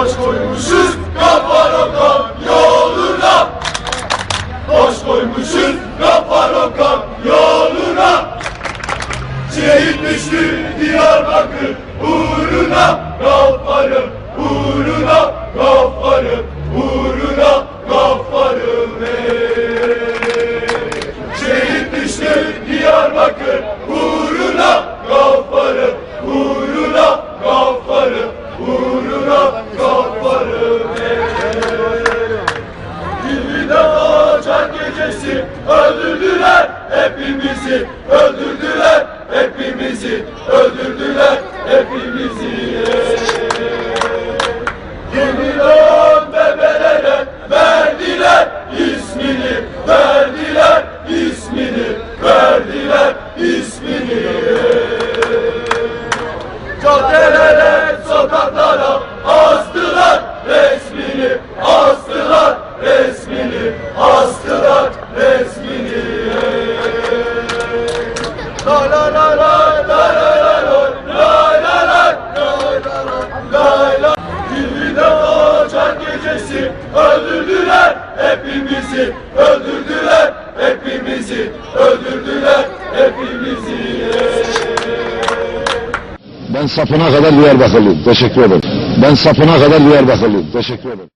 Boş koymuşuz kaparoka yoluna. Boş koymuşuz kaparoka yoluna. Şehit düştü Diyarbakır uğruna. Gecesi öldürdüler hepimizi, öldürdüler hepimizi, öldürdüler hepimizi. Yeniden bebelere verdiler ismini, verdiler ismini, verdiler ismini. Caddelere, gecesi öldürdüler hepimizi, öldürdüler hepimizi, öldürdüler hepimizi. Ben sapına kadar Diyarbakırlıyım. Teşekkür ederim. Ben sapına kadar Diyarbakırlıyım. Teşekkür ederim.